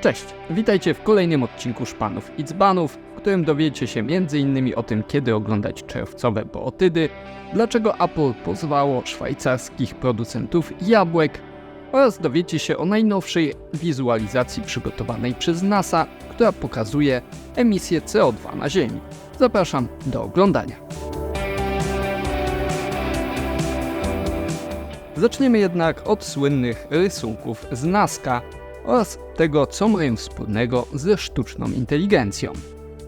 Cześć, witajcie w kolejnym odcinku Szpanów i Dzbanów, w którym dowiecie się m.in. o tym, kiedy oglądać czerwcowe bootydy, dlaczego Apple pozwało szwajcarskich producentów jabłek oraz dowiecie się o najnowszej wizualizacji przygotowanej przez NASA, która pokazuje emisję CO2 na Ziemi. Zapraszam do oglądania. Zaczniemy jednak od słynnych rysunków z Nazca oraz tego, co mają wspólnego ze sztuczną inteligencją.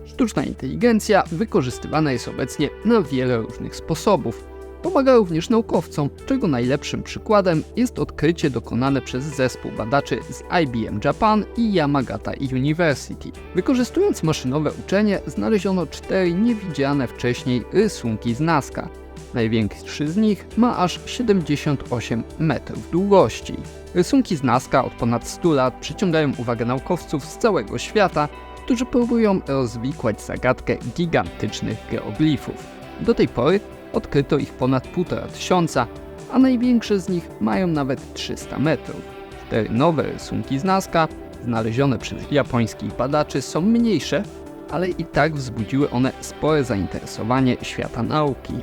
Sztuczna inteligencja wykorzystywana jest obecnie na wiele różnych sposobów. Pomaga również naukowcom, czego najlepszym przykładem jest odkrycie dokonane przez zespół badaczy z IBM Japan i Yamagata University. Wykorzystując maszynowe uczenie, znaleziono cztery niewidziane wcześniej rysunki z Nazca. Największy z nich ma aż 78 metrów długości. Rysunki z Nazca od ponad 100 lat przyciągają uwagę naukowców z całego świata, którzy próbują rozwikłać zagadkę gigantycznych geoglifów. Do tej pory odkryto ich ponad 1,5 tysiąca, a największe z nich mają nawet 300 metrów. Cztery nowe rysunki z Nazca, znalezione przez japońskich badaczy, są mniejsze, ale i tak wzbudziły one spore zainteresowanie świata nauki.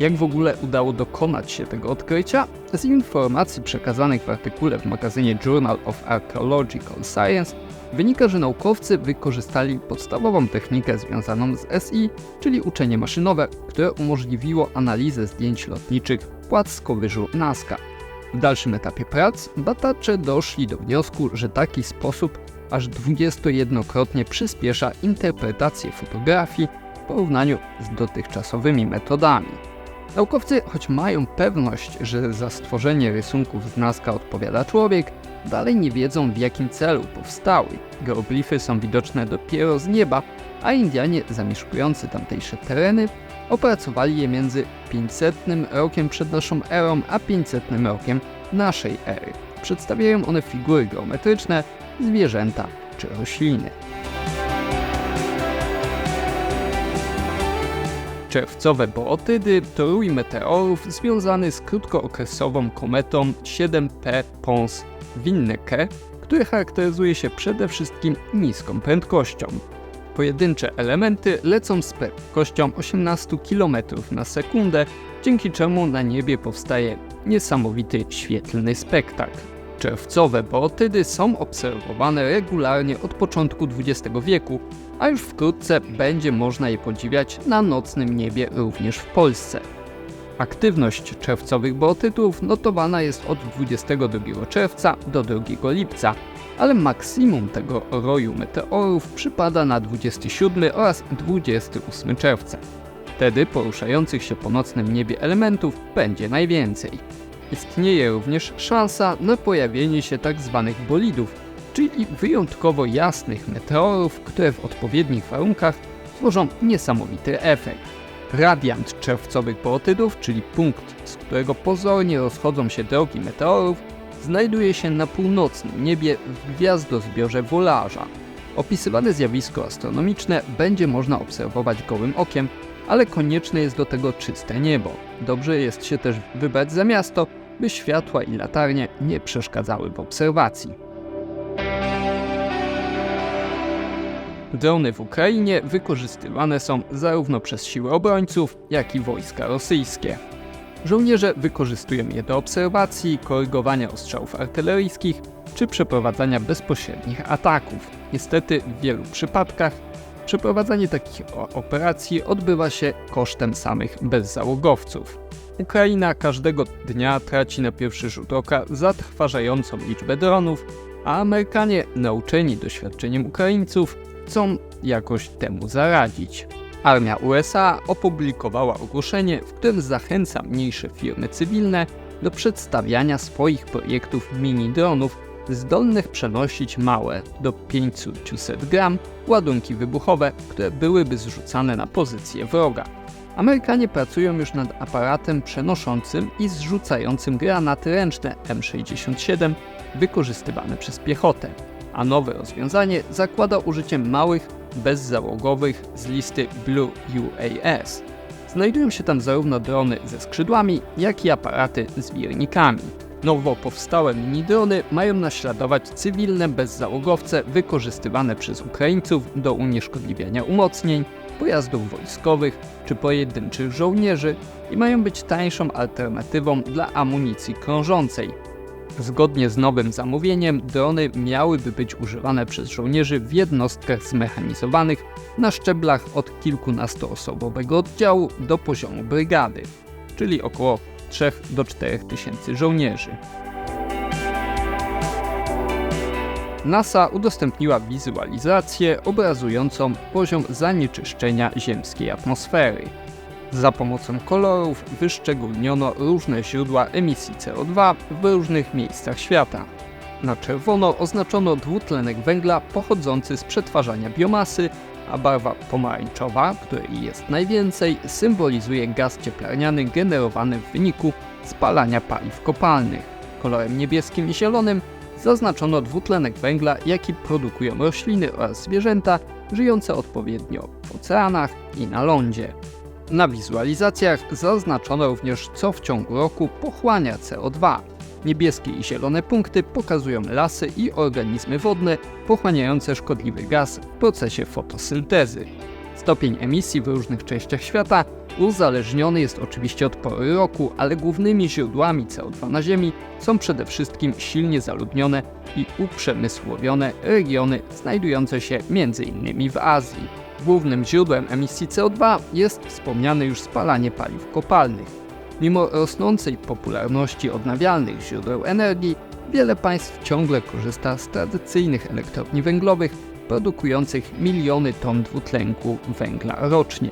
Jak w ogóle udało dokonać się tego odkrycia? Z informacji przekazanych w artykule w magazynie Journal of Archaeological Science wynika, że naukowcy wykorzystali podstawową technikę związaną z SI, czyli uczenie maszynowe, które umożliwiło analizę zdjęć lotniczych płatkowyżu Nazca. W dalszym etapie prac badacze doszli do wniosku, że taki sposób aż 21-krotnie przyspiesza interpretację fotografii w porównaniu z dotychczasowymi metodami. Naukowcy, choć mają pewność, że za stworzenie rysunków z Nazca odpowiada człowiek, dalej nie wiedzą w jakim celu powstały. Geoglify są widoczne dopiero z nieba, a Indianie zamieszkujący tamtejsze tereny opracowali je między 500 rokiem przed naszą erą a 500 rokiem naszej ery. Przedstawiają one figury geometryczne, zwierzęta czy rośliny. Czerwcowe bootydy to rój meteorów związany z krótkookresową kometą 7P Pons Winnecke, który charakteryzuje się przede wszystkim niską prędkością. Pojedyncze elementy lecą z prędkością 18 km na sekundę, dzięki czemu na niebie powstaje niesamowity świetlny spektakl. Czerwcowe bootydy są obserwowane regularnie od początku XX wieku, a już wkrótce będzie można je podziwiać na nocnym niebie również w Polsce. Aktywność czerwcowych bootytów notowana jest od 22 czerwca do 2 lipca, ale maksimum tego roju meteorów przypada na 27 oraz 28 czerwca. Wtedy poruszających się po nocnym niebie elementów będzie najwięcej. Istnieje również szansa na pojawienie się tzw. bolidów, czyli wyjątkowo jasnych meteorów, które w odpowiednich warunkach tworzą niesamowity efekt. Radiant czerwcowych bootydów, czyli punkt, z którego pozornie rozchodzą się drogi meteorów, znajduje się na północnym niebie w gwiazdozbiorze Wolarza. Opisywane zjawisko astronomiczne będzie można obserwować gołym okiem, ale konieczne jest do tego czyste niebo. Dobrze jest się też wybrać za miasto, by światła i latarnie nie przeszkadzały w obserwacji. Drony w Ukrainie wykorzystywane są zarówno przez siły obrońców, jak i wojska rosyjskie. Żołnierze wykorzystują je do obserwacji, korygowania ostrzałów artyleryjskich czy przeprowadzania bezpośrednich ataków. Niestety w wielu przypadkach przeprowadzanie takich operacji odbywa się kosztem samych bezzałogowców. Ukraina każdego dnia traci na pierwszy rzut oka zatrważającą liczbę dronów, a Amerykanie, nauczeni doświadczeniem Ukraińców, chcą jakoś temu zaradzić. Armia USA opublikowała ogłoszenie, w którym zachęca mniejsze firmy cywilne do przedstawiania swoich projektów mini-dronów zdolnych przenosić małe, do 500 gram, ładunki wybuchowe, które byłyby zrzucane na pozycję wroga. Amerykanie pracują już nad aparatem przenoszącym i zrzucającym granaty ręczne M67 wykorzystywane przez piechotę, a nowe rozwiązanie zakłada użycie małych, bezzałogowych z listy Blue UAS. Znajdują się tam zarówno drony ze skrzydłami, jak i aparaty z wirnikami. Nowo powstałe mini-drony mają naśladować cywilne bezzałogowce wykorzystywane przez Ukraińców do unieszkodliwiania umocnień, pojazdów wojskowych czy pojedynczych żołnierzy i mają być tańszą alternatywą dla amunicji krążącej. Zgodnie z nowym zamówieniem, drony miałyby być używane przez żołnierzy w jednostkach zmechanizowanych na szczeblach od kilkunastoosobowego oddziału do poziomu brygady, czyli około 3 do 4 tysięcy żołnierzy. NASA udostępniła wizualizację obrazującą poziom zanieczyszczenia ziemskiej atmosfery. Za pomocą kolorów wyszczególniono różne źródła emisji CO2 w różnych miejscach świata. Na czerwono oznaczono dwutlenek węgla pochodzący z przetwarzania biomasy, a barwa pomarańczowa, której jest najwięcej, symbolizuje gaz cieplarniany generowany w wyniku spalania paliw kopalnych. Kolorem niebieskim i zielonym zaznaczono dwutlenek węgla, jaki produkują rośliny oraz zwierzęta żyjące odpowiednio w oceanach i na lądzie. Na wizualizacjach zaznaczono również, co w ciągu roku pochłania CO2. Niebieskie i zielone punkty pokazują lasy i organizmy wodne pochłaniające szkodliwy gaz w procesie fotosyntezy. Stopień emisji w różnych częściach świata uzależniony jest oczywiście od pory roku, ale głównymi źródłami CO2 na Ziemi są przede wszystkim silnie zaludnione i uprzemysłowione regiony znajdujące się m.in. w Azji. Głównym źródłem emisji CO2 jest wspomniane już spalanie paliw kopalnych. Mimo rosnącej popularności odnawialnych źródeł energii, wiele państw ciągle korzysta z tradycyjnych elektrowni węglowych produkujących miliony ton dwutlenku węgla rocznie.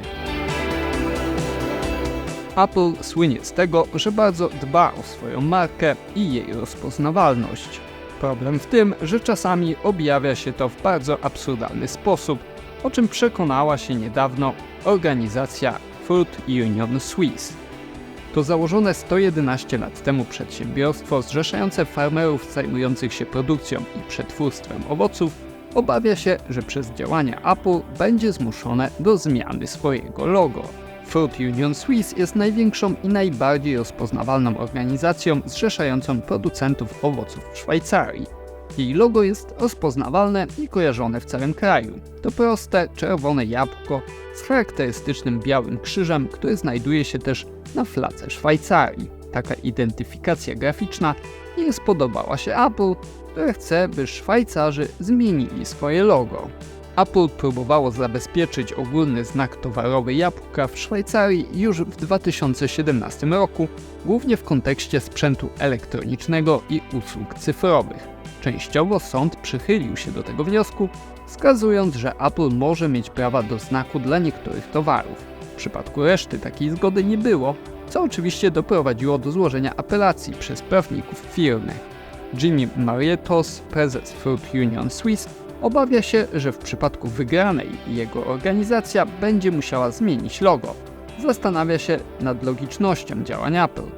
Apple słynie z tego, że bardzo dba o swoją markę i jej rozpoznawalność. Problem w tym, że czasami objawia się to w bardzo absurdalny sposób, o czym przekonała się niedawno organizacja Fruit Union Swiss. To założone 111 lat temu przedsiębiorstwo zrzeszające farmerów zajmujących się produkcją i przetwórstwem owoców obawia się, że przez działania Apple będzie zmuszone do zmiany swojego logo. Fruit Union Swiss jest największą i najbardziej rozpoznawalną organizacją zrzeszającą producentów owoców w Szwajcarii. Jej logo jest rozpoznawalne i kojarzone w całym kraju. To proste, czerwone jabłko z charakterystycznym białym krzyżem, który znajduje się też na fladze Szwajcarii. Taka identyfikacja graficzna nie spodobała się Apple, które chce, by Szwajcarzy zmienili swoje logo. Apple próbowało zabezpieczyć ogólny znak towarowy jabłka w Szwajcarii już w 2017 roku, głównie w kontekście sprzętu elektronicznego i usług cyfrowych. Częściowo sąd przychylił się do tego wniosku, wskazując, że Apple może mieć prawa do znaku dla niektórych towarów. W przypadku reszty takiej zgody nie było, co oczywiście doprowadziło do złożenia apelacji przez prawników firmy. Jimmy Marietos, prezes Fruit Union Swiss, obawia się, że w przypadku wygranej jego organizacja będzie musiała zmienić logo. Zastanawia się nad logicznością działań Apple.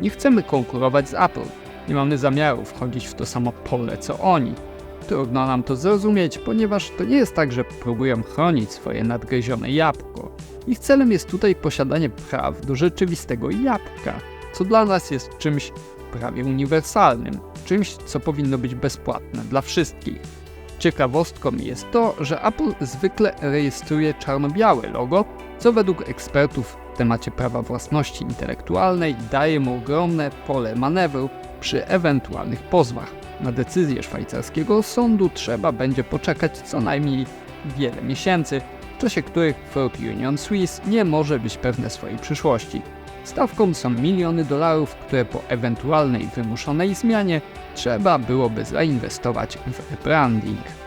Nie chcemy konkurować z Apple, nie mamy zamiaru wchodzić w to samo pole co oni. Trudno nam to zrozumieć, ponieważ to nie jest tak, że próbują chronić swoje nadgryzione jabłko. Ich celem jest tutaj posiadanie praw do rzeczywistego jabłka, co dla nas jest czymś prawie uniwersalnym, czymś, co powinno być bezpłatne dla wszystkich. Ciekawostką jest to, że Apple zwykle rejestruje czarno-białe logo, co według ekspertów w temacie prawa własności intelektualnej daje mu ogromne pole manewru przy ewentualnych pozwach. Na decyzję szwajcarskiego sądu trzeba będzie poczekać co najmniej wiele miesięcy, w czasie których Fruit Union Swiss nie może być pewne swojej przyszłości. Stawką są miliony dolarów, które po ewentualnej wymuszonej zmianie trzeba byłoby zainwestować w rebranding.